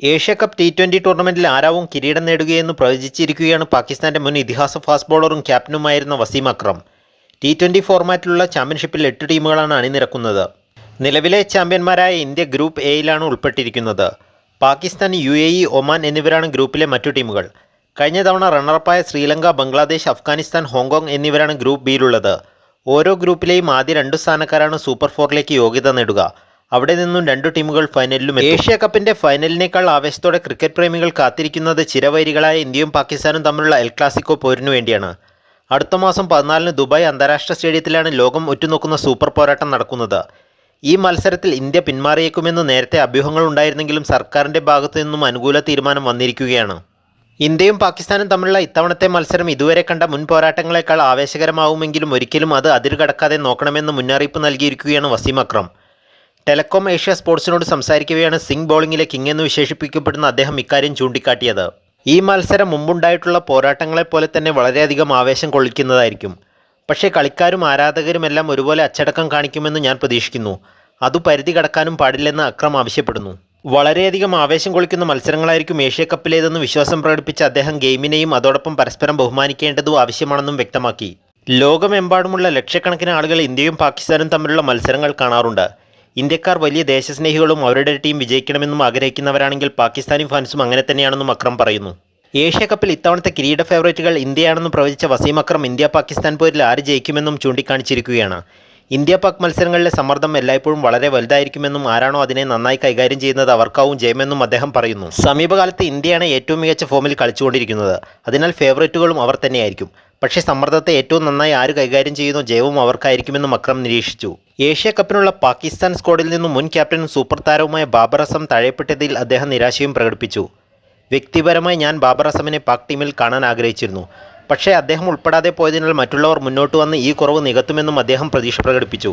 Asia cup T twenty ടൂർണമെന്റിൽ ആരാവും കിരീടം നേടുകയെന്ന് പ്രവചിച്ചിരിക്കുകയാണ് പാകിസ്ഥാന്റെ മുൻ ഇതിഹാസ ഫാസ്റ്റ് ബോളറും ക്യാപ്റ്റനുമായിരുന്ന വസീം അക്രം. ടി ട്വന്റി ഫോർമാറ്റിലുള്ള ചാമ്പ്യൻഷിപ്പിൽ എട്ട് ടീമുകളാണ് അണിനിരക്കുന്നത്. നിലവിലെ ചാമ്പ്യന്മാരായ ഇന്ത്യ ഗ്രൂപ്പ് എയിലാണ് ഉൾപ്പെട്ടിരിക്കുന്നത്. Pakistan U A E Oman എന്നിവരാണ് ഗ്രൂപ്പിലെ മറ്റു ടീമുകൾ. കഴിഞ്ഞ തവണ റണ്ണറപ്പായ ശ്രീലങ്ക ബംഗ്ലാദേശ് അഫ്ഗാനിസ്ഥാൻ ഹോങ്കോങ് എന്നിവരാണ് ഗ്രൂപ്പ് ബിയിലുള്ളത് ഓരോ ഗ്രൂപ്പിലെയും ആദ്യ രണ്ട് സ്ഥാനക്കാരാണ് സൂപ്പർ ഫോറിലേക്ക് യോഗ്യത നേടുക. അവിടെ നിന്നും രണ്ടു ടീമുകൾ ഫൈനലിലും ഏഷ്യ കപ്പിന്റെ ഫൈനലിനേക്കാൾ ആവേശത്തോടെ ക്രിക്കറ്റ് പ്രേമികൾ കാത്തിരിക്കുന്നത് ചിരവൈരികളായ ഇന്ത്യയും പാകിസ്ഥാനും തമ്മിലുള്ള എൽ ക്ലാസിക്കോ പോരിനു വേണ്ടിയാണ്. അടുത്ത മാസം പതിനാലിന് ദുബായ് അന്താരാഷ്ട്ര സ്റ്റേഡിയത്തിലാണ് ലോകം ഉറ്റുനോക്കുന്ന സൂപ്പർ പോരാട്ടം നടക്കുന്നത്. ഈ മത്സരത്തിൽ ഇന്ത്യ പിന്മാറിയേക്കുമെന്ന് നേരത്തെ അഭ്യൂഹങ്ങൾ ഉണ്ടായിരുന്നെങ്കിലും സർക്കാരിന്റെ ഭാഗത്തു നിന്നും അനുകൂല തീരുമാനം വന്നിരിക്കുകയാണ്. ഇന്ത്യയും പാകിസ്ഥാനും തമ്മിലുള്ള ഇത്തവണത്തെ മത്സരം ഇതുവരെ കണ്ട മുൻ പോരാട്ടങ്ങളെക്കാൾ ആവേശകരമാവുമെങ്കിലും ഒരിക്കലും അത് അതിരുകടക്കാതെ നോക്കണമെന്ന് മുന്നറിയിപ്പ് നൽകിയിരിക്കുകയാണ് വസീം അക്രം. ടെലകോം ഏഷ്യ സ്പോർട്സിനോട് സംസാരിക്കവെയാണ് സിംഗ് ബോളിംഗിലെ കിങ് എന്ന് വിശേഷിപ്പിക്കപ്പെടുന്ന അദ്ദേഹം ഇക്കാര്യം ചൂണ്ടിക്കാട്ടിയത്. ഈ മത്സരം മുമ്പുണ്ടായിട്ടുള്ള പോരാട്ടങ്ങളെപ്പോലെ തന്നെ വളരെയധികം ആവേശം കൊള്ളിക്കുന്നതായിരിക്കും. പക്ഷേ കളിക്കാരും ആരാധകരുമെല്ലാം ഒരുപോലെ അച്ചടക്കം കാണിക്കുമെന്ന് ഞാൻ പ്രതീക്ഷിക്കുന്നു. അത് പരിധി കടക്കാനും പാടില്ലെന്ന് അക്രം ആവശ്യപ്പെടുന്നു. വളരെയധികം ആവേശം കൊള്ളിക്കുന്ന മത്സരങ്ങളായിരിക്കും ഏഷ്യ കപ്പിലേതെന്ന് വിശ്വാസം പ്രകടിപ്പിച്ച അദ്ദേഹം ഗെയിമിനെയും അതോടൊപ്പം പരസ്പരം ബഹുമാനിക്കേണ്ടതും ആവശ്യമാണെന്നും വ്യക്തമാക്കി. ലോകമെമ്പാടുമുള്ള ലക്ഷക്കണക്കിന് ആളുകൾ ഇന്ത്യയും പാകിസ്ഥാനും തമ്മിലുള്ള മത്സരങ്ങൾ കാണാറുണ്ട്. ഇന്ത്യക്കാർ വലിയ ദേശസ്നേഹികളും അവരുടെ ടീം വിജയിക്കണമെന്നും ആഗ്രഹിക്കുന്നവരാണെങ്കിൽ പാകിസ്ഥാനി ഫാൻസും അങ്ങനെ തന്നെയാണെന്നും അക്രം പറയുന്നു. ഏഷ്യ കപ്പിൽ ഇത്തവണത്തെ കിരീട ഫേവറേറ്റുകൾ ഇന്ത്യയാണെന്ന് പ്രവചിച്ച വസീം അക്രം ഇന്ത്യ പാകിസ്ഥാൻ പോരിൽ ആര് ജയിക്കുമെന്നും ചൂണ്ടിക്കാണിച്ചിരിക്കുകയാണ്. ഇന്ത്യ പാക് മത്സരങ്ങളിലെ സമ്മർദ്ദം എല്ലായ്പ്പോഴും വളരെ വലുതായിരിക്കുമെന്നും ആരാണോ അതിനെ നന്നായി കൈകാര്യം ചെയ്യുന്നത് അവർക്കാവും ജയമെന്നും അദ്ദേഹം പറയുന്നു. സമീപകാലത്ത് ഇന്ത്യയാണ് ഏറ്റവും മികച്ച ഫോമിൽ കളിച്ചുകൊണ്ടിരിക്കുന്നത്. അതിനാൽ ഫേവറേറ്റുകളും അവർ തന്നെയായിരിക്കും. പക്ഷേ സമ്മർദ്ദത്തെ ഏറ്റവും നന്നായി ആര് കൈകാര്യം ചെയ്യുന്നു ജയവും അവർക്കായിരിക്കുമെന്നും അക്രം നിരീക്ഷിച്ചു. ഏഷ്യ കപ്പിനുള്ള പാകിസ്ഥാൻ സ്ക്വാഡിൽ നിന്നും മുൻ ക്യാപ്റ്റനും സൂപ്പർ താരവുമായ ബാബർ അസം തഴയപ്പെട്ടതിൽ അദ്ദേഹം നിരാശയും പ്രകടിപ്പിച്ചു. വ്യക്തിപരമായി ഞാൻ ബാബർ അസമിനെ പാക് ടീമിൽ കാണാൻ ആഗ്രഹിച്ചിരുന്നു. പക്ഷേ അദ്ദേഹം ഉൾപ്പെടാതെ പോയതിനാൽ മറ്റുള്ളവർ മുന്നോട്ട് വന്ന് ഈ കുറവ് നികത്തുമെന്നും അദ്ദേഹം പ്രതീക്ഷ പ്രകടിപ്പിച്ചു.